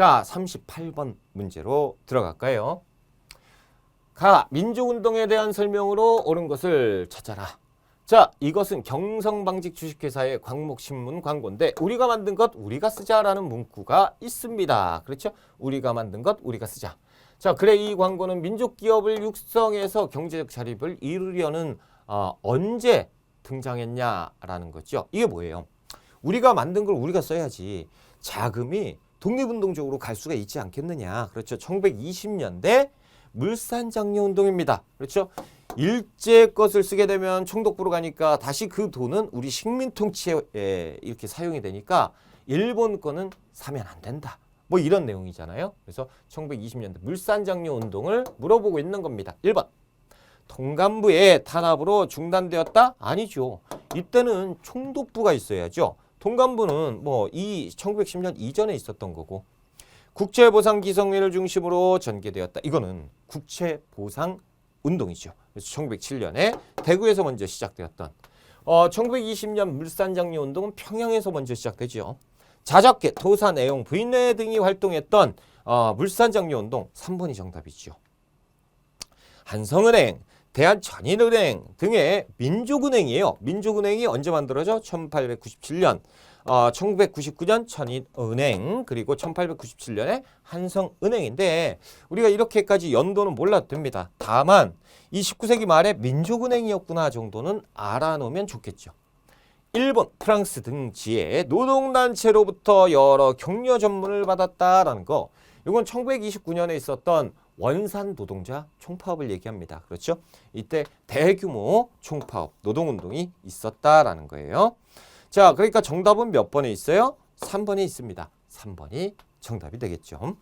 자, 38번 문제로 들어갈까요? 가 민족운동에 대한 설명으로 옳은 것을 찾아라. 자, 이것은 경성방직 주식회사의 광목신문 광고인데 우리가 만든 것 우리가 쓰자라는 문구가 있습니다. 그렇죠? 우리가 만든 것 우리가 쓰자. 자, 그래 이 광고는 민족 기업을 육성해서 경제적 자립을 이루려는 어, 언제 등장했냐라는 거죠. 이게 뭐예요? 우리가 만든 걸 우리가 써야지 자금이 독립운동적으로 갈 수가 있지 않겠느냐. 그렇죠. 1920년대 물산 장려 운동입니다. 그렇죠. 일제 것을 쓰게 되면 총독부로 가니까 다시 그 돈은 우리 식민 통치에 예, 이렇게 사용이 되니까 일본 거는 사면 안 된다. 뭐 이런 내용이잖아요. 그래서 1920년대 물산 장려 운동을 물어보고 있는 겁니다. 1번. 통감부의 탄압으로 중단되었다? 아니죠. 이때는 총독부가 있어야죠. 통감부는 뭐 이 1910년 이전에 있었던 거고 국채보상 기성회를 중심으로 전개되었다. 이거는 국채보상 운동이죠. 그래서 1907년에 대구에서 먼저 시작되었던 어, 1920년 물산장려 운동은 평양에서 먼저 시작되죠. 자적계, 도산, 애용, 부인회 등이 활동했던 어, 물산장려 운동 3번이 정답이죠. 한성은행, 대한전인은행 등의 민족은행이에요. 민족은행이 언제 만들어져? 1897년. 어, 1999년 천인은행 그리고 1897년에 한성은행인데 우리가 이렇게까지 연도는 몰라도 됩니다. 다만 이 19세기 말에 민족은행이었구나 정도는 알아놓으면 좋겠죠. 일본, 프랑스 등지에 노동단체로부터 여러 격려 전문을 받았다라는 거. 이건 1929년에 있었던 원산 노동자 총파업을 얘기합니다. 그렇죠? 이때 대규모 총파업, 노동운동이 있었다라는 거예요. 자, 그러니까 정답은 몇 번에 있어요? 3번에 있습니다. 3번이 정답이 되겠죠.